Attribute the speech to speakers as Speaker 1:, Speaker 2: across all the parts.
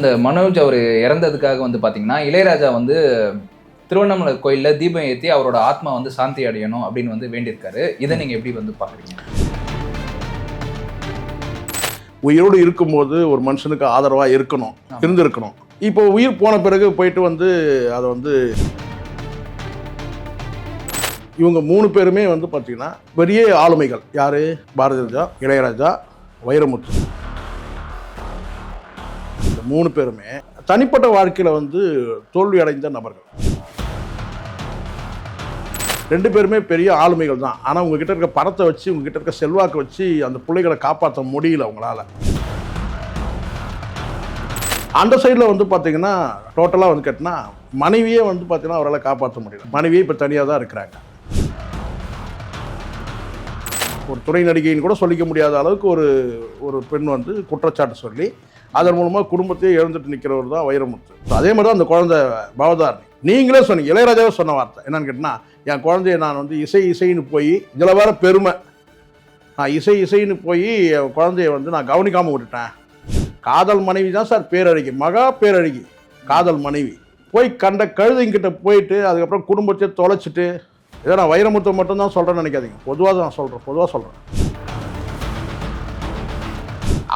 Speaker 1: இந்த மனோஜ் அவர் இறந்ததுக்காக வந்து பாத்தீங்கன்னா இளையராஜா வந்து திருவண்ணாமலை கோயில்ல தீபம் ஏற்றி அவரோட ஆத்மா வந்து சாந்தி அடையணும் அப்படின்னு வந்து வேண்டியிருக்காரு. இதை நீங்க எப்படி வந்து பாக்குறீங்க
Speaker 2: உயிரோடு இருக்கும்போது ஒரு மனுஷனுக்கு ஆதரவாக இருக்கணும். இருந்திருக்கணும். இப்போ உயிர் போன பிறகு போயிட்டு வந்து அதை வந்து இவங்க மூணு பேருமே வந்து பார்த்தீங்கன்னா பெரிய ஆளுமைகள். யாரு? பாரதி ராஜா இளையராஜா வைரமுத்து. மூணு பேருமே தனிப்பட்ட வாழ்க்கையில் வந்து தோல்வி அடைந்த நபர்கள். ரெண்டு பேருமே பெரிய ஆளுமைகள் தான். ஆனால் உங்ககிட்ட இருக்க பணத்தை வச்சு உங்ககிட்ட இருக்க செல்வாக்கை வச்சு அந்த பிள்ளைகளை காப்பாற்ற முடியல அவங்களால அந்த சைடில் வந்து பார்த்தீங்கன்னா டோட்டலாக வந்து கேட்டினா மனைவியே வந்து பார்த்தீங்கன்னா அவரால் காப்பாற்ற முடியல. மனைவியே இப்போ தனியாக தான் இருக்கிறாங்க. ஒரு துணை நடிகைன்னு கூட சொல்லிக்க முடியாத அளவுக்கு ஒரு ஒரு பெண் வந்து குற்றச்சாட்டு சொல்லி அதன் மூலமாக குடும்பத்தையே இழந்துட்டு நிற்கிறவர் தான் வைரமுத்து. அதே மாதிரி தான் அந்த குழந்தை பவதாரணி. நீங்களே சொன்னீங்க இளையராஜாவே சொன்ன வார்த்தை. என்னன்னு கேட்டால் என் குழந்தைய நான் வந்து இசை இசைன்னு போய் இதில் வேற பெருமை. நான் இசை இசைன்னு போய் என் குழந்தைய வந்து நான் கவனிக்காமல் விட்டுட்டேன். காதல் மனைவி தான் சார் பேரழகி மகா பேரழகி காதல் மனைவி. போய் கண்ட கழுதைங்கிட்ட போயிட்டு அதுக்கப்புறம் குடும்பத்தை தொலைச்சிட்டு இதை நான் வைரமுத்தை மட்டும்தான் சொல்கிறேன்னு நினைக்காதீங்க. பொதுவாக நான் சொல்கிறேன் பொதுவாக சொல்கிறேன்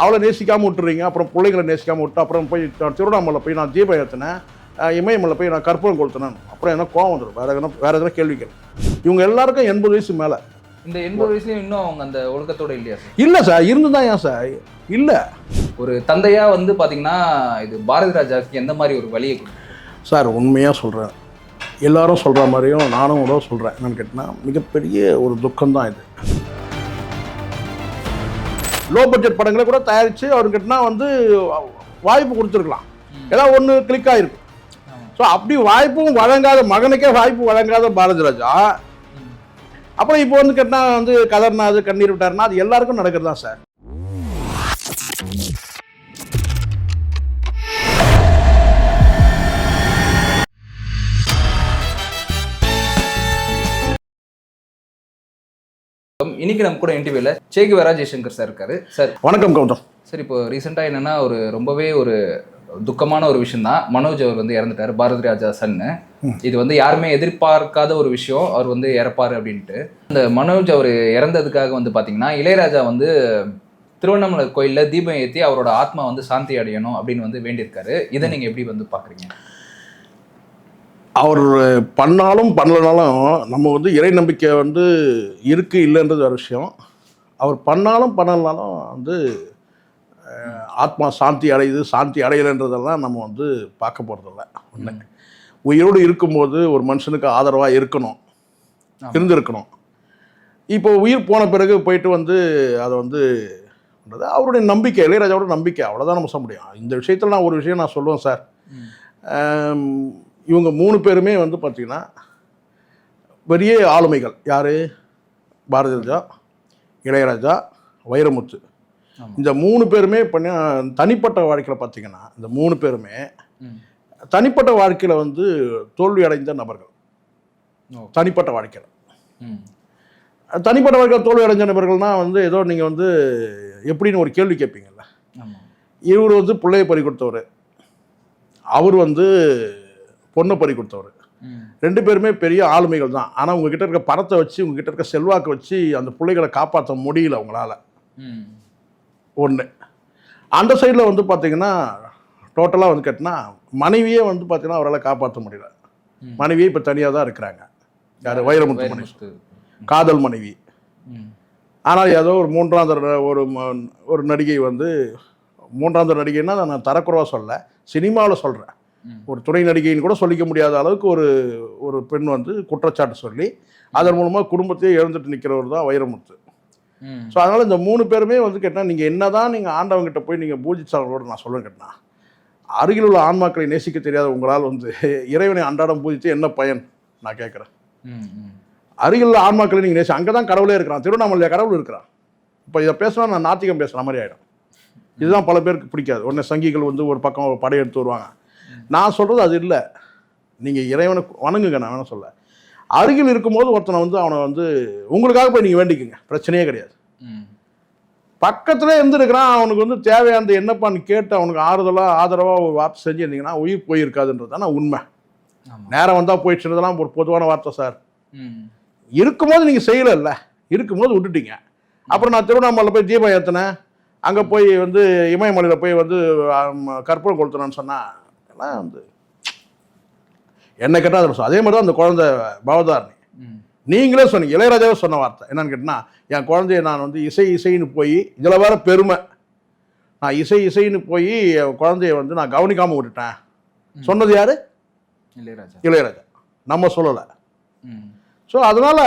Speaker 2: அவளை நேசிக்காமல் விட்டுறீங்க அப்புறம் பிள்ளைங்களை நேசிக்காமல் விட்டு அப்புறம் போய் திருவண்ணாமலை போய் நான் தீபம் ஏற்றினேன் இமயமலை போய் நான் கற்பூரம் கொளுத்தினேன். அப்புறம் என்ன கோவம் வந்துடும் வேறு எதனா வேறு எதனா கேள்வி கேள்வி இவங்க எல்லாருக்கும் எண்பது வயசு மேலே.
Speaker 1: இந்த எண்பது வயசுலயும் இன்னும் அவங்க அந்த ஒழுக்கத்தோட இல்லையா சார்?
Speaker 2: இல்லை சார். இருந்து தான் ஏன் சார்? இல்லை.
Speaker 1: ஒரு தந்தையா வந்து பாத்தீங்கன்னா இது பாரதி ராஜாவுக்கு எந்த மாதிரி ஒரு வழியை
Speaker 2: சார் உண்மையாக சொல்கிறேன் எல்லாரும் சொல்கிற மாதிரியும் நானும் கூட சொல்கிறேன் என்னன்னு கேட்டினா மிகப்பெரிய ஒரு துக்கம்தான் இது. லோ பட்ஜெட் படங்களை கூட தயாரித்து அவர் கேட்டினா வந்து வாய்ப்பு கொடுத்துருக்கலாம். ஏதாவது ஒன்று கிளிக் ஆகிருக்கும் ஸோ அப்படி வாய்ப்பும் வழங்காத மகனுக்கே வாய்ப்பு வழங்காத பாரதி ராஜா அப்புறம் இப்போ வந்து கேட்டினா வந்து கதர்னா அது கண்ணீர் விட்டாருன்னா அது எல்லாருக்கும் நடக்கிறது தான் சார்
Speaker 1: இன்னைக்கு நம்ம கூட இன்டர்வியூல சேகுவரா ஜெய்சங்கர் சார் இருக்காரு. சார்
Speaker 2: வணக்கம் கௌதம்
Speaker 1: சார் இப்போ ரீசெண்டாக என்னன்னா ஒரு ரொம்பவே ஒரு துக்கமான ஒரு விஷயம் தான். மனோஜ் அவர் வந்து இறந்துட்டாரு பாரதி ராஜா சன்னு இது வந்து யாருமே எதிர்பார்க்காத ஒரு விஷயம் அவர் வந்து இறப்பாரு அப்படின்ட்டு. இந்த மனோஜ் அவர் இறந்ததுக்காக வந்து பார்த்தீங்கன்னா இளையராஜா வந்து திருவண்ணாமலை கோயில்ல தீபம் ஏற்றி அவரோட ஆத்மா வந்து சாந்தி அடையணும் அப்படின்னு வந்து வேண்டியிருக்காரு. இதை நீங்க எப்படி வந்து பாக்குறீங்க?
Speaker 2: அவர் பண்ணாலும் பண்ணலனாலும் நம்ம வந்து இறை நம்பிக்கை வந்து இருக்கு இல்லைன்றது ஒரு விஷயம். அவர் பண்ணாலும் பண்ணலனாலும் வந்து ஆத்மா சாந்தி அடையுது சாந்தி அடையலைன்றதெல்லாம் நம்ம வந்து பார்க்க போகிறதில்ல ஒன்று உயிரோடு இருக்கும்போது ஒரு மனுஷனுக்கு ஆதரவாக இருக்கணும். இருந்திருக்கணும். இப்போ உயிர் போன பிறகு போயிட்டு வந்து அதை வந்து அவருடைய நம்பிக்கை இளையராஜாவோட நம்பிக்கை அவ்வளோதான் நம்ம சொல்ல முடியும். இந்த விஷயத்தில் நான் ஒரு விஷயம் நான் சொல்லுவேன் சார். இவங்க மூணு பேருமே வந்து பார்த்திங்கன்னா பெரிய ஆளுமைகள் யார் பாரதி ராஜா இளையராஜா வைரமுத்து. இந்த மூணு பேருமே பண்ண தனிப்பட்ட வாழ்க்கையில் பார்த்தீங்கன்னா இந்த மூணு பேருமே. தனிப்பட்ட வாழ்க்கையில் வந்து தோல்வி அடைந்த நபர்கள். தனிப்பட்ட வாழ்க்கையில். தனிப்பட்ட வாழ்க்கையில் தோல்வி அடைஞ்ச நபர்கள்னா வந்து ஏதோ நீங்கள் வந்து எப்படின்னு ஒரு கேள்வி கேட்பீங்கல்ல இவர் வந்து பிள்ளைய பறி கொடுத்தவர் அவர் வந்து பொண்ணை பறி கொடுத்தவர். ரெண்டு பேருமே பெரிய ஆளுமைகள் தான் ஆனால் உங்ககிட்ட இருக்க பணத்தை வச்சு உங்ககிட்ட இருக்க செல்வாக்கை வச்சு அந்த பிள்ளைகளை காப்பாற்ற முடியல அவங்களால. ஒன்று அந்த சைடில் வந்து பார்த்தீங்கன்னா டோட்டலாக வந்து கேட்டினா மனைவியே வந்து பார்த்தீங்கன்னா அவரால் காப்பாற்ற முடியல. மனைவியே இப்போ தனியாக தான் இருக்கிறாங்க யார் வைரமுத்து மனைவி. காதல் மனைவி. ஆனால் ஏதோ ஒரு மூன்றாம் தர ஒரு ஒரு நடிகை வந்து மூன்றாம் தர நடிகைன்னா நான் தரக்குறவா சொல்ல சினிமாவில் சொல்கிறேன். ஒரு துணை நடிகைன்னு கூட சொல்லிக்க முடியாத அளவுக்கு ஒரு ஒரு பெண் வந்து குற்றச்சாட்டு சொல்லி அதன் மூலமாக குடும்பத்தையே இழந்துட்டு நிற்கிறவர் தான் வைரமுத்து. ஸோ அதனால் இந்த மூணு பேருமே வந்து கேட்டால் நீங்கள் என்ன தான் நீங்கள் ஆண்டவங்கிட்ட போய் நீங்கள் பூஜிச்சாங்களோட நான் சொல்லுவேன் கேட்டேன் அருகில் உள்ள ஆன்மாக்களை நேசிக்க தெரியாத உங்களால் வந்து இறைவனை அன்றாடம் பூஜித்து என்ன பயன்? நான் கேட்குறேன். அருகில் உள்ள ஆன்மாக்களை நீங்கள் நேசி அங்கே தான் கடவுளே இருக்கிறான். திருவண்ணாமலையா கடவுள் இருக்கிறான். இப்போ இதை பேசினா நான் நாத்திகம் பேசுகிற மாதிரி ஆகிடும் இதுதான் பல பேருக்கு பிடிக்காது. உடனே சங்கிகள் வந்து ஒரு பக்கம் படையெடுத்து வருவாங்க. நான் சொல்கிறது அது இல்லை. நீங்கள் இறைவனை வணங்குங்க நான் வேணா சொல்ல அருகில் இருக்கும்போது ஒருத்தனை வந்து அவனை வந்து உங்களுக்காக போய் நீங்கள் வேண்டிக்கங்க. பிரச்சனையே கிடையாது.
Speaker 1: ம்.
Speaker 2: பக்கத்துல இருந்திருக்கிறான் அவனுக்கு வந்து தேவையானது என்னப்பான்னு கேட்டு அவனுக்கு ஆறுதலாக ஆதரவாக ஒரு வார்த்தை செஞ்சிருந்தீங்கன்னா உயிர் போயிருக்காதுன்றது தானே உண்மை. நேரம் வந்தால் போயிடுச்சுன்றதெல்லாம் ஒரு பொதுவான வார்த்தை சார்.
Speaker 1: ம்.
Speaker 2: இருக்கும்போது நீங்கள் செய்யலைல்ல. இருக்கும்போது விட்டுட்டீங்க. அப்புறம் நான் திருவண்ணாமலை போய் தீபம் ஏற்றினேன் அங்கே போய் வந்து இமயமலையில் போய் வந்து கற்பூரம் கொளுத்தினேன்னு சொன்னால் எல்லாம் வந்து என்ன கேட்டால் அதில் அதே மாதிரி தான் அந்த குழந்தை பவதாரணி. நீங்களே சொன்னீங்க இளையராஜாவே சொன்ன வார்த்தை. என்னன்னு கேட்டினா என் குழந்தைய நான் வந்து இசை இசைன்னு போய் இதில் வேற பெருமை. நான் இசை இசைன்னு போய் என் குழந்தைய வந்து நான் கவனிக்காமல் விட்டுட்டேன். சொன்னது யாரு?
Speaker 1: இளையராஜா.
Speaker 2: இளையராஜா. நம்ம சொல்லலை. ஸோ அதனால்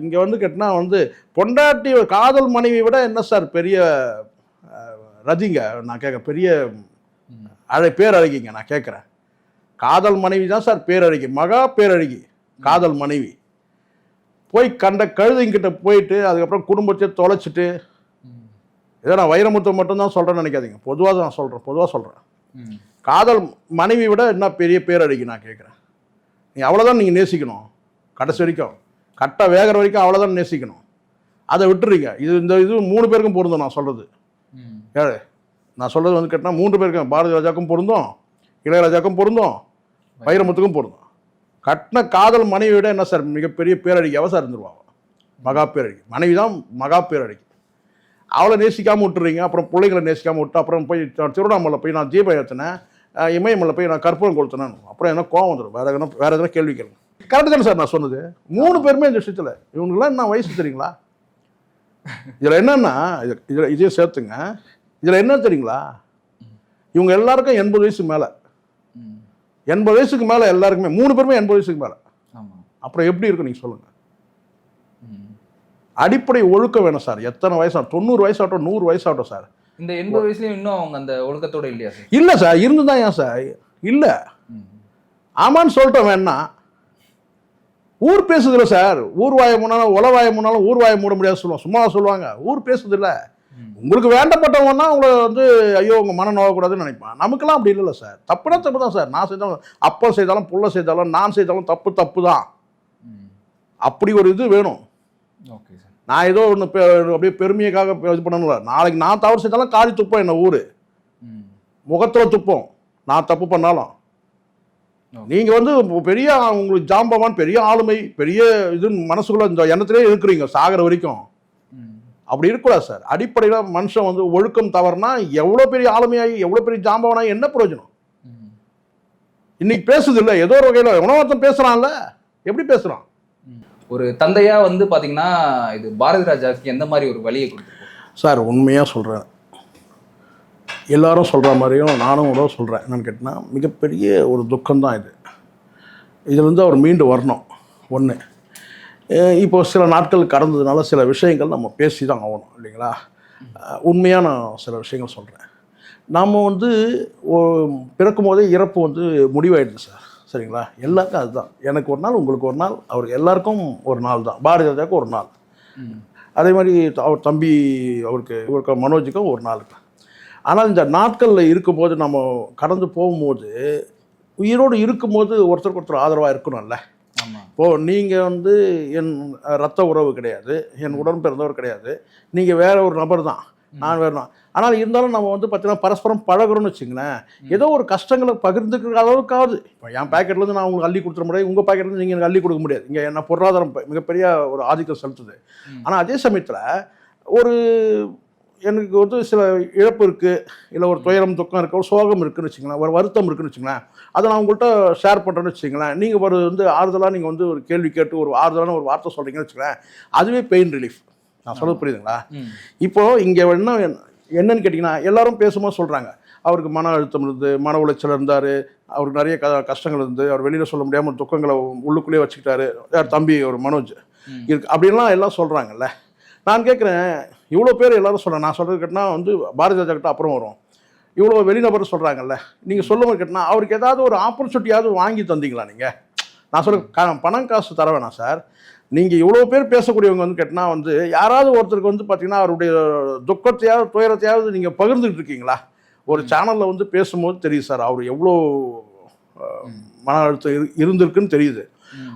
Speaker 2: இங்கே வந்து கேட்டினா வந்து பொண்டாட்டி காதல் மனைவி விட என்ன சார் பெரிய ரதிங்க நான் கேட்க பெரிய அழை பேரழகிங்க நான் கேட்குறேன். காதல் மனைவி தான் சார் பேரழகி மகா பேரழகி காதல் மனைவி. போய் கண்ட கழுதைங்கிட்ட போயிட்டு அதுக்கப்புறம் குடும்பத்தை தொலைச்சிட்டு இதை நான் வைரமுத்து மட்டும்தான் சொல்கிறேன்னு நினைக்காதீங்க. பொதுவாக நான் சொல்கிறேன் பொதுவாக சொல்கிறேன் காதல் மனைவி விட என்ன பெரிய பேரழகி நான் கேட்குறேன். நீ அவ்வளோதான் நீங்கள் நேசிக்கணும் கடைசி வரைக்கும். கட்ட வேகிற வரைக்கும் அவ்வளோதான் நேசிக்கணும். அதை விட்டுறீங்க இது இந்த இது மூணு பேருக்கும் பொருந்தும் நான் சொல்கிறது ஏழு நான் சொல்கிறது வந்து கேட்டால் மூன்று பேருக்கும் பாரதி ராஜாக்கும் பொருந்தும் இளையராஜாக்கும் பொருந்தும் வைரமுத்துக்கும் பொருந்தும். கட்டின காதல் மனைவி விட என்ன சார் மிகப்பெரிய பேரழகி அவ சார் இருந்துருவா மகா பேரழகி. மனைவி தான் மகா பேரழகி. அவளை நேசிக்காமல் விட்டுறீங்க அப்புறம் பிள்ளைங்களை நேசிக்காமல் விட்டு அப்புறம் போய் திருவண்ணாமலை போய் நான் தீபம் ஏற்றினேன் இமயமலை போய் நான் கற்பூரம் கொளுத்தினேன். அப்புறம் என்ன கோவம் வந்துடும் வேற எதனா வேற எதனா கேள்வி கேளுங்க. கரெக்டு தானே சார் நான் சொன்னது? மூணு பேருமே இந்த விஷயத்தில். இவங்களாம் என்ன வயசு தெரியுங்களா? இதில் என்னன்னா இது- இதில் இதையும் சேர்த்துங்க. இதில் என்ன தெரியுங்களா? இவங்க எல்லாருக்கும் எண்பது வயசு மேலே. எண்பது வயசுக்கு மேலே எல்லாருக்குமே மூணு பேருமே எண்பது வயசுக்கு மேலே. அப்புறம் எப்படி இருக்கும் நீங்கள் சொல்லுங்கள் அடிப்படை ஒழுக்கம் வேணும் சார். எத்தனை வயசாகட்டும் தொண்ணூறு வயசாகட்டும் நூறு வயசாகட்டும் சார்.
Speaker 1: இந்த எண்பது வயசுலயும் இன்னும் அவங்க அந்த ஒழுக்கத்தோட இல்லையா சார்?
Speaker 2: இல்லை சார் இருந்து தான் ஏன் சார்? இல்லை. ஆமான்னு சொல்லிட்டோம் வேணா ஊர் பேசுதில்ல சார். ஊர் வாய முன்னாலும் உல வாய முன்னாலும் ஊர் வாய மூட முடியாது சொல்லுவோம் சும்மா சொல்லுவாங்க. ஊர் பேசுதில்ல. உங்களுக்கு வேண்டப்பட்டவங்கன்னா உங்களை வந்து ஐயோ உங்க மனம் நோகக்கூடாதுன்னு நினைப்பான் நமக்கெல்லாம் அப்படி இல்லைல்ல சார். தப்புனா தப்பு தான் சார். நான் செய்தாலும் அப்பா செய்தாலும் புள்ள செய்தாலும் நான் செய்தாலும் தப்பு தப்பு தான் அப்படி ஒரு இது வேணும்.
Speaker 1: Okay sir.
Speaker 2: நான் ஏதோ ஒன்று அப்படியே பெருமையக்காக இது பண்ணணும்ல. நாளைக்கு நான் தவறு செய்தாலும் காரி துப்போம் என்ன ஊர். முகத்தில் துப்போம். நான் தப்பு பண்ணாலும். நீங்கள் வந்து பெரிய உங்களுக்கு ஜாம்பவான் பெரிய ஆளுமை பெரிய இது மனசுக்குள்ள இந்த எண்ணத்திலே இருக்கிறீங்க சாகிற வரைக்கும். அப்படி இருக்கக்கூடாது சார். அடிப்படையில் மனுஷன் வந்து ஒழுக்கம் தவறுனா எவ்வளோ பெரிய ஆளுமையாகி எவ்வளோ பெரிய ஜாம்பவானாகி என்ன பிரயோஜனம்? இன்னைக்கு பேசுது இல்லை. ஏதோ ஒரு வகையில் எவனோ ஒருத்தன் பேசுகிறான்ல எப்படி பேசுகிறான்
Speaker 1: ஒரு தந்தையா வந்து பாத்தீங்கன்னா இது பாரதி ராஜாவுக்கு எந்த மாதிரி ஒரு வழியை கொடுத்துருக்கோம்
Speaker 2: சார் உண்மையாக சொல்கிறேன் எல்லாரும் சொல்கிற மாதிரியும் நானும் கூட சொல்கிறேன் என்னன்னு கேட்டினா மிகப்பெரிய ஒரு துக்கம்தான் இது. இதுலேருந்து அவர் மீண்டு வரணும். ஒன்று இப்போ சில நாட்கள் கடந்ததுனால சில விஷயங்கள் நம்ம பேசி தான் ஆகணும் இல்லைங்களா? அஹ் உண்மையான சில விஷயங்கள் சொல்கிறேன் நாம் வந்து பிறக்கும் போதே இறப்பு வந்து முடிவாயிடுது சார் சரிங்களா? எல்லாருக்கும் அதுதான். எனக்கு ஒரு நாள் உங்களுக்கு ஒரு நாள் அவருக்கு எல்லாருக்கும் ஒரு நாள் தான். பாரதி ராஜாவுக்கு ஒரு நாள். அதே மாதிரி அவர் தம்பி அவருக்கு இவருக்கு மனோஜுக்கும் ஒரு நாளுக்கு ஆனால் இந்த நாட்களில் இருக்கும்போது நம்ம கடந்து போகும்போது உயிரோடு இருக்கும்போது ஒருத்தருக்கு ஒருத்தர் ஆதரவாக இருக்கணும்ல. இப்போது நீங்கள் வந்து என் ரத்த உறவு கிடையாது என் உடன் பிறந்தவர் கிடையாது. நீங்கள் வேற ஒரு நபர் தான். நான் வேறு தான் ஆனால் இருந்தாலும் நம்ம வந்து பார்த்தீங்கன்னா பரஸ்பரம் பழகுறோம்னு வச்சுங்களேன் ஏதோ ஒரு கஷ்டங்களை பகிர்ந்துக்கிற அளவுக்காவது. இப்போ என் பாக்கெட்லேருந்து நான் உங்களுக்கு அள்ளி கொடுத்துட முடியாது உங்கள் பாக்கெட்லேருந்து நீங்கள் எனக்கு அள்ளி கொடுக்க முடியாது. இங்கே என்ன பொருளாதாரம் மிகப்பெரிய ஒரு ஆதிக்கம் செலுத்துது. ஆனால் அதே சமயத்தில் ஒரு எனக்கு வந்து சில இழப்பு இருக்குது இல்லை ஒரு துயரம் துக்கம் இருக்குது ஒரு சோகம் இருக்குன்னு வச்சுங்களேன் ஒரு வருத்தம் இருக்குன்னு வச்சுங்களேன் அதை நான் உங்கள்கிட்ட ஷேர் பண்ணுறேன்னு வச்சுங்களேன் நீங்கள் ஒரு வந்து ஆறுதலாக நீங்கள் வந்து ஒரு கேள்வி கேட்டு ஒரு ஆறுதலான ஒரு வார்த்தை சொல்கிறீங்கன்னு வச்சுங்களேன் அதுவே பெயின் ரிலீஃப் நான் சொல்றது புரியுதுங்களா?
Speaker 1: ம்.
Speaker 2: இப்போ இங்கே என்ன என்னன்னு கேட்டிங்கன்னா எல்லாரும் பேசும்போது சொல்கிறாங்க அவருக்கு மன அழுத்தம் இருந்து மன உளைச்சல் இருந்தார் அவருக்கு நிறைய க கஷ்டங்கள் இருந்து அவர் வெளியில் சொல்ல முடியாமல் துக்கங்களை உள்ளுக்குள்ளேயே வச்சுக்கிட்டாரு யார் தம்பி ஒரு மனோஜ். இருக்கு அப்படின்லாம் எல்லாம் சொல்கிறாங்கல்ல நான் கேட்குறேன் இவ்வளோ பேர் எல்லாரும் சொல்கிறேன் நான் சொல்கிறது கேட்டினா வந்து பாரதி ராஜா கிட்ட அப்புறம் வரும். இவ்வளோ வெளிநபர் சொல்கிறாங்கல்ல நீங்கள் சொல்லும்போது கேட்டினா அவருக்கு ஏதாவது ஒரு ஆப்பர்ச்சுனிட்டியாவது வாங்கி தந்தீங்களா நீங்கள் நான் சொல்ல கா பணம் காசு தர வேணாம் சார். நீங்கள் இவ்வளோ பேர் பேசக்கூடியவங்க வந்து கேட்டினா வந்து யாராவது ஒருத்தருக்கு வந்து பார்த்தீங்கன்னா அவருடைய துக்கத்தையாவது துயரத்தையாவது நீங்கள் பகிர்ந்துக்கிட்டு இருக்கீங்களா? ஒரு சேனலில் வந்து பேசும்போது தெரியுது சார் அவர் எவ்வளோ மன அழுத்தம் இரு இருந்திருக்குன்னு தெரியுது.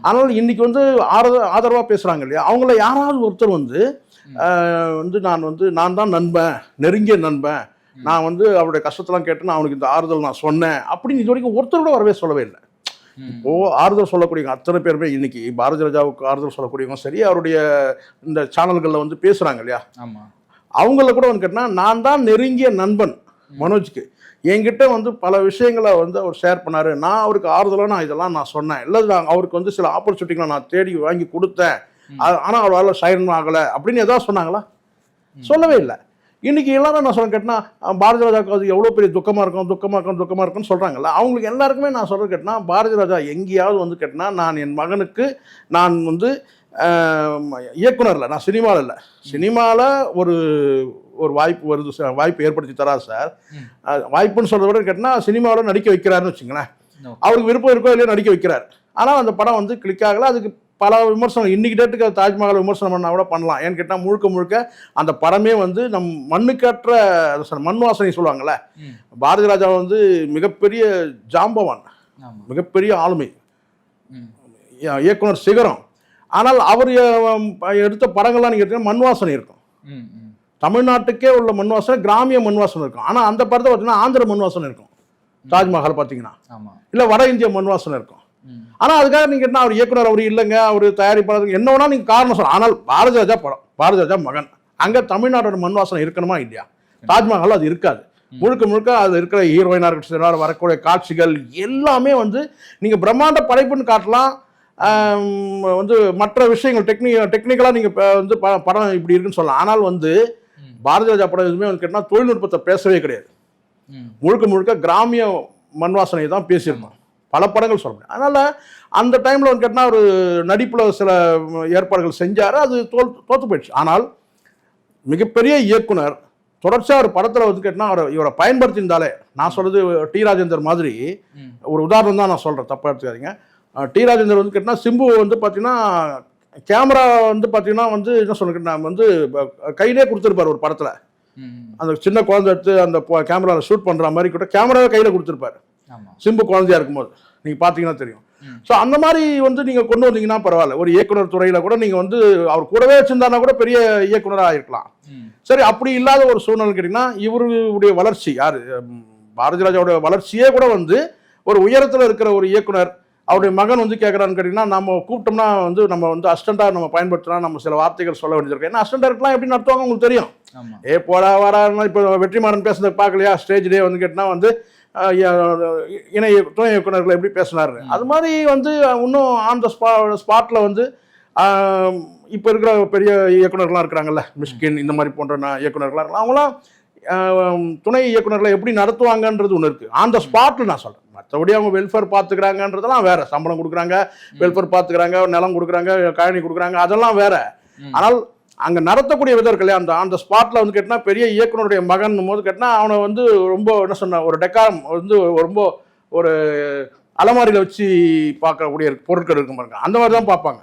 Speaker 2: ஆனால் இன்னைக்கு வந்து ஆதரவு ஆதரவாக பேசுகிறாங்க இல்லையா? அவங்கள யாராவது ஒருத்தர் வந்து வந்து நான் வந்து நான் தான் நண்பன் நெருங்கிய நண்பன். நான் வந்து அவருடைய கஷ்டத்தெல்லாம் கேட்டு நான் அவனுக்கு இந்த ஆறுதல் நான் சொன்னேன். அப்படின்னு இது வரைக்கும் ஒருத்தர் கூட வரவே சொல்லவே இல்லை. ஓ ஆறுதல் சொல்லக்கூடியவங்க அத்தனை பேருமே இன்னைக்கு பாரதி ராஜாவுக்கு ஆறுதல் சொல்லக்கூடியவங்க சரி அவருடைய இந்த சேனல்களில் வந்து பேசுகிறாங்க இல்லையா?
Speaker 1: ஆமா.
Speaker 2: அவங்கள கூட வந்து கேட்டினா நான் தான் நெருங்கிய நண்பன் மனோஜ்க்கு. என்கிட்ட வந்து பல விஷயங்களை வந்து அவர் ஷேர் பண்ணாரு. நான் அவருக்கு ஆறுதலாக நான் இதெல்லாம் நான் சொன்னேன். இல்லை நான் அவருக்கு வந்து சில ஆப்பர்ச்சுனிட்டிகளை நான் தேடி வாங்கி கொடுத்தேன். ஆ- ஆனா அவரால் சைன் ஆகலை அப்படின்னு எதாவது சொன்னாங்களா? சொல்லவே இல்லை. இன்னைக்கு எல்லாரும் நான் சொல்ல கேட்டினா பாரதி ராஜாவுக்கு அது எவ்வளோ பெரிய துக்கமாக இருக்கும் துக்கமாக இருக்கும் துக்கமாக இருக்கும்னு சொல்கிறாங்கல்ல அவங்களுக்கு எல்லாருக்குமே நான் சொல்கிறது கேட்டினா பாரதி ராஜா எங்கேயாவது வந்து கேட்டினா நான் என் மகனுக்கு நான் வந்து இயக்குனர்ல நான் சினிமாவில் இல்லை. சினிமாவில் ஒரு ஒரு வாய்ப்பு வருது சார் வாய்ப்பு ஏற்படுத்தி தராது சார். வாய்ப்புன்னு சொல்கிறத விட கேட்டினா சினிமாவில் நடிக்க வைக்கிறாருன்னு வச்சுங்களேன். அவருக்கு விருப்பம் இருக்கோ இல்லையோ நடிக்க வைக்கிறார். ஆனால் அந்த படம் வந்து கிளிக் ஆகல அதுக்கு பல விமர்சனம் இன்னைக்கு டேட்டுக்கு தாஜ்மஹால் விமர்சனம் பண்ணால் கூட பண்ணலாம். ஏன்னு கேட்டால் முழுக்க முழுக்க அந்த படமே வந்து நம் மண்ணுக்கற்ற மண் வாசனை சொல்லுவாங்கல்ல
Speaker 1: ம்.
Speaker 2: பாரதி ராஜா வந்து மிகப்பெரிய ஜாம்பவான் மிகப்பெரிய ஆளுமை. இயக்குனர் சிகரம். ஆனால் அவர் எடுத்த படங்கள்லாம் நீங்கள் எடுத்தீங்கன்னா மண் வாசனை இருக்கும். தமிழ்நாட்டுக்கே உள்ள மண் வாசனை கிராமிய மண் வாசனை இருக்கும். ஆனால் அந்த படத்தை பார்த்தீங்கன்னா ஆந்திர மண் வாசனை இருக்கும். தாஜ்மஹால் பார்த்தீங்கன்னா இல்லை வட இந்திய மண் வாசனை இருக்கும். ஆனால் அதுக்காக நீங்கள் என்ன அவர் இயக்குனர் அவர் இல்லைங்க அவர் தயாரிப்பாளர் என்ன வேணா நீங்கள் காரணம் சொல்லலாம் ஆனால் பாரதி ராஜா படம் பாரதி ராஜா மகன். அங்கே தமிழ்நாட்டோட மண் வாசனை இருக்கணுமா? இல்லையா? தாஜ்மஹால் அது இருக்காது. முழுக்க முழுக்க அது இருக்கிற ஹீரோயினாக இருக்கட்டும் வரக்கூடிய காட்சிகள் எல்லாமே வந்து நீங்கள் பிரம்மாண்ட படைப்புன்னு காட்டலாம். வந்து மற்ற விஷயங்கள் டெக்னி டெக்னிக்கலாக நீங்கள் வந்து படம் இப்படி இருக்குன்னு சொல்லலாம். ஆனால் வந்து
Speaker 1: ம்.
Speaker 2: பாரதி ராஜா படம் எதுவுமே வந்து கேட்டால் தொழில்நுட்பத்தை பேசவே கிடையாது. முழுக்க முழுக்க கிராமிய மண் வாசனை தான் பேசியிருந்தோம். பல படங்கள் சொல்ல முடியும். அதனால் அந்த டைமில் வந்து கேட்டால் ஒரு நடிப்பில் சில ஏற்பாடுகள் செஞ்சார் அது தோல் தோற்று போயிடுச்சு. ஆனால் மிகப்பெரிய இயக்குனர் தொடர்ச்சியாக ஒரு படத்தில் வந்து கேட்டால் அவர் இவரை பயன்படுத்தியிருந்தாலே நான் சொல்கிறது டி ராஜேந்தர் மாதிரி ஒரு உதாரணம் தான் நான் சொல்கிறேன் தப்பாக எடுத்துக்காதீங்க. டி ராஜேந்தர் வந்து கேட்டால் சிம்பு வந்து பார்த்தீங்கன்னா கேமரா வந்து பார்த்தீங்கன்னா வந்து என்ன சொல்லுங்க வந்து ப- கையிலே கொடுத்துருப்பார் ஒரு படத்தில். அந்த சின்ன குழந்தை எடுத்து அந்த கேமராவில் ஷூட் பண்ணுற மாதிரி கூட கேமராவை கையில் கொடுத்துருப்பாரு. சிம்பு குழந்தையா இருக்கும்போது. நீங்கள் பார்த்தீங்கன்னா தெரியும். ஸோ அந்த மாதிரி வந்து நீங்கள் கொண்டு வந்தீங்கன்னா பரவாயில்ல. ஒரு இயக்குனர் துறையில் கூட நீங்கள் வந்து அவர் கூடவே வச்சிருந்தானா கூட பெரிய இயக்குனராக இருக்கலாம் சரி அப்படி இல்லாத ஒரு சூழ்நிலை கேட்டிங்கன்னா இவருடைய வளர்ச்சி யார்? பாரதி ராஜாவுடைய வளர்ச்சியே கூட வந்து ஒரு உயரத்தில் இருக்கிற ஒரு இயக்குனர் அவருடைய மகன் வந்து கேட்குறான்னு கேட்டிங்கன்னா நம்ம கூப்பிட்டோம்னா வந்து நம்ம வந்து அஸ்டண்டாக நம்ம பயன்படுத்தலாம் நம்ம சில வார்த்தைகள் சொல்ல வேண்டியது ஏன்னா அஸ்டண்டாக இருக்கலாம் எப்படி நடத்துவாங்க உங்களுக்கு தெரியும். ஏ போடா வாடான்னா இப்போ வெற்றிமாறன் பேசுனதை பார்க்கலையா? ஸ்டேஜ் டே வந்து கேட்டால் வந்து இணை துணை இயக்குனர்கள் எப்படி பேசினாரு? அது மாதிரி வந்து இன்னும் ஆன் த ஸ்பா ஸ்பாட்டில் வந்து இப்போ இருக்கிற பெரிய இயக்குனர்கள்லாம் இருக்கிறாங்கல்ல மிஷ்கின் இந்த மாதிரி போன்ற இயக்குனர்கள்லாம் இருக்கலாம். அவங்களாம் துணை இயக்குனர்களை எப்படி நடத்துவாங்கன்றது ஒன்று இருக்குது ஆன் த ஸ்பாட்டில் நான் சொல்கிறேன் மற்றபடி அவங்க வெல்ஃபேர் பார்த்துக்கிறாங்கன்றதெல்லாம் வேற. சம்பளம் கொடுக்குறாங்க வெல்ஃபேர் பார்த்துக்கிறாங்க நிலம் கொடுக்குறாங்க கழனி கொடுக்குறாங்க அதெல்லாம் வேற. ஆனால் அங்கே நடத்தக்கூடிய விதம் இருக்கு இல்லையா அந்த அந்த ஸ்பாட்டில் வந்து கேட்டினா பெரிய இயக்குனருடைய மகன் போது கேட்டினா அவனை வந்து ரொம்ப என்ன சொன்ன ஒரு டெக்காரம் வந்து ரொம்ப ஒரு அலமாரியில் வச்சு பார்க்கக்கூடிய பொருட்கள் இருக்கும் பாருங்க. அந்த மாதிரி தான் பார்ப்பாங்க.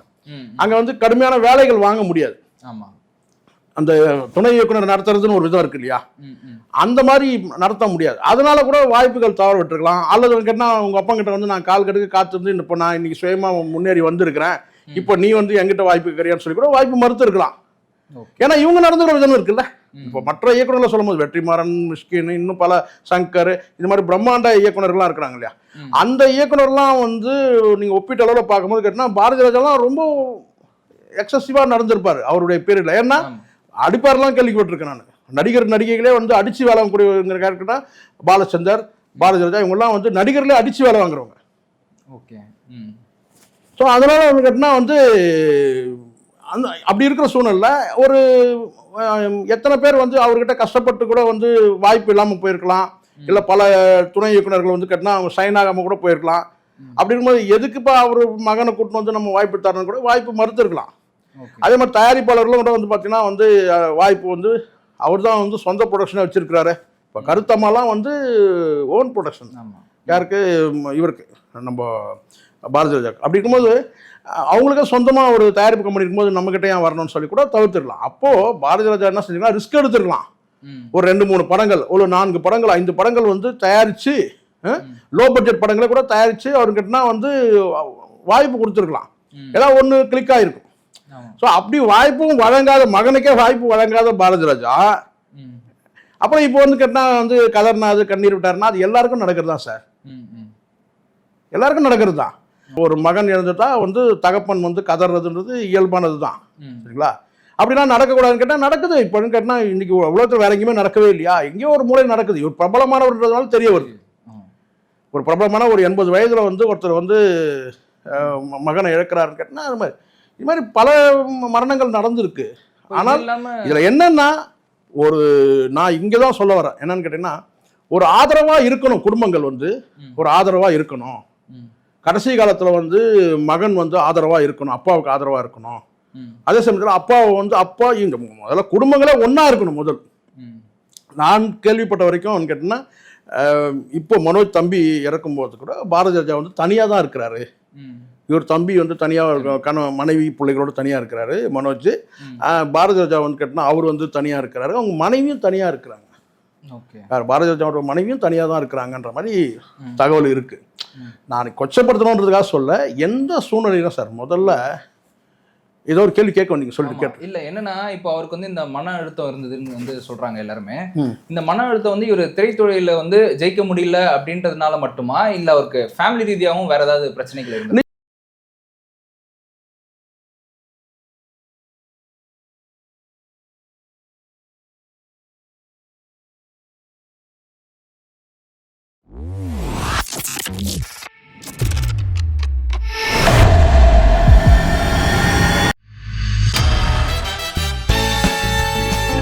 Speaker 2: அங்கே வந்து கடுமையான வேலைகள் வாங்க முடியாது.
Speaker 1: ஆமா.
Speaker 2: அந்த துணை இயக்குனர் நடத்துறதுன்னு ஒரு விதம் இருக்கு இல்லையா அந்த மாதிரி நடத்த முடியாது. அதனால கூட வாய்ப்புகள் தவற விட்டுருக்கலாம் அல்லது கேட்டால் உங்க அப்பா கிட்ட வந்து நான் கால் கடுக்கு காத்திருந்து இப்போ நான் இன்னைக்கு சுயமா முன்னேறி வந்திருக்கிறேன். இப்போ நீ வந்து என்கிட்ட வாய்ப்பு இருக்கிறியான்னு சொல்லி கூட வாய்ப்பு மறுத்து இருக்கலாம். ஏன்னா இவங்க நடந்துக்கிற விதம் இருக்குல்ல. இப்போ மற்ற இயக்குனர்களை சொல்லும்போது வெற்றிமாறன் மிஷ்கின் இன்னும் பல சங்கர் இந்த மாதிரி பிரம்மாண்ட இயக்குனர்கள்லாம் இருக்கிறாங்க இல்லையா. அந்த இயக்குனர்லாம் வந்து நீங்கள் ஒப்பீட்டு அளவில் பார்க்கும்போது கேட்டால் பாரதி ராஜாலாம் ரொம்ப எக்ஸசிவாக நடந்திருப்பார் அவருடைய பீரியடில் ஏன்னா அடிப்பார்லாம் கேள்விப்பட்டிருக்கேன் நான். நடிகர் நடிகைகளே வந்து அடிச்சு வேலை வாங்கக்கூடியவங்க கேரக்டர்னா பாலச்சந்தர் பாரதி ராஜா இவங்கெல்லாம் வந்து நடிகர்களே அடிச்சு வேலை வாங்குறவங்க.
Speaker 1: ஓகே.
Speaker 2: ஸோ அதனால வந்து கேட்டினா வந்து அந்த அப்படி இருக்கிற சூழ்நிலை ஒரு எத்தனை பேர் வந்து அவர்கிட்ட கஷ்டப்பட்டு கூட வந்து வாய்ப்பு இல்லாமல் போயிருக்கலாம். இல்லை பல துணை இயக்குனர்கள் வந்து கேட்டினா அவங்க சைன் ஆகாமல் கூட போயிருக்கலாம். அப்படி இருக்கும்போது எதுக்குப்பா அவர் மகனை கூட்டின்னு வந்து நம்ம வாய்ப்பு தரணும் கூட வாய்ப்பு மறுத்துருக்கலாம். அதே மாதிரி தயாரிப்பாளர்களும் கூட வந்து பார்த்தீங்கன்னா வந்து வாய்ப்பு வந்து அவர் தான் வந்து சொந்த ப்ரொடக்ஷனை வச்சிருக்கிறாரு. இப்போ கருத்தம்மாலாம் வந்து ஓன் ப்ரொடக்ஷன் யாருக்கு? இவருக்கு. நம்ம பாரதி ராஜாக்கு அப்படி இருக்கும்போது அஹ், அவங்களுக்கே சொந்தமாக ஒரு தயாரிப்பு கம்பெனி இருக்கும்போது நம்மக்கிட்ட ஏன் வரணும்னு சொல்லி கூட தவிர்த்துடலாம். அப்போது பாரதி ராஜா என்ன செஞ்சுக்கலாம் ரிஸ்க் எடுத்துருக்கலாம் ஒரு ரெண்டு மூணு படங்கள் ஒரு நான்கு படங்கள் ஐந்து படங்கள் வந்து தயாரித்து லோ பட்ஜெட் படங்களை கூட தயாரித்து அவர்கிட்டனா வந்து வாய்ப்பு கொடுத்துருக்கலாம். ஏதாவது ஒன்று கிளிக் ஆகிருக்கும் ஸோ அப்படி வாய்ப்பும் வழங்காத மகனுக்கே வாய்ப்பு வழங்காத பாரதி ராஜா. அப்புறம் இப்போ வந்து கேட்டா வந்து கதர்னாது கண்ணீர் விட்டாருன்னா அது எல்லாருக்கும் நடக்கிறது தான் சார் எல்லாருக்கும் நடக்கிறது? தான் ஒரு மகன் இறந்துட்டா வந்து தகப்பன் வந்து கதறதுன்றது இயல்பானது தான் சரிங்களா? அப்படின்னா நடக்கக்கூடாதுன்னு கேட்டால் நடக்குது. இப்போன்னு கேட்டால் இன்னைக்கு உலகத்தில் வேற எங்கேயுமே நடக்கவே இல்லையா? எங்கேயோ ஒரு மூலை நடக்குது. ஒரு பிரபலமானவர்ன்றதுனால தெரிய வருது. ஒரு பிரபலமான ஒரு எண்பது வயதில் வந்து ஒருத்தர் வந்து மகனை இழக்கிறாருன்னு கேட்டால் அது மாதிரி இது மாதிரி பல மரணங்கள் நடந்திருக்கு. ஆனால் இதில் என்னன்னா ஒரு நான் இங்கே தான் சொல்ல வரேன். என்னன்னு கேட்டிங்கன்னா ஒரு ஆதரவாக இருக்கணும் குடும்பங்கள் வந்து. ஒரு ஆதரவாக இருக்கணும். கடைசி காலத்தில் வந்து மகன் வந்து ஆதரவாக இருக்கணும் அப்பாவுக்கு ஆதரவாக இருக்கணும். அதே சமயத்தில் அப்பாவை வந்து அப்பா இந்த முதல்ல குடும்பங்களே ஒன்றா இருக்கணும் முதல். நான் கேள்விப்பட்ட வரைக்கும் கேட்டிங்கன்னா அஹ், இப்போ மனோஜ் தம்பி இறக்கும்போது கூட பாரதி ராஜா வந்து தனியாக தான் இருக்கிறாரு. இவர் தம்பி வந்து தனியாக கண மனைவி பிள்ளைகளோட தனியாக இருக்கிறாரு மனோஜ். பாரதி ராஜா வந்து கேட்டினா அவர் வந்து தனியாக இருக்கிறாரு. அவங்க மனைவியும் தனியாக இருக்கிறாங்க. யார் பாரதி ராஜாவோட மனைவியும் தனியாக தான் இருக்கிறாங்கன்ற மாதிரி. தகவல் இருக்கு
Speaker 1: ம்.
Speaker 2: நான் கொச்சப்படுத்தணுன்றதுக்காக சொல்ல எந்த சூழ்நிலையிலும் சார் முதல்ல ஏதோ ஒரு கேள்வி கேட்க நீங்க சொல்லிட்டு. கேட்டு
Speaker 1: இல்ல என்னன்னா இப்போ அவருக்கு வந்து இந்த மன அழுத்தம் இருந்ததுன்னு வந்து சொல்றாங்க எல்லாருமே. இந்த மன அழுத்தம் வந்து இவர் திரைத்துறையில வந்து ஜெயிக்க முடியல அப்படின்றதுனால மட்டுமா இல்ல அவருக்கு ஃபேமிலி ரீதியாகவும் வேற ஏதாவது பிரச்சனைகள் இருந்தது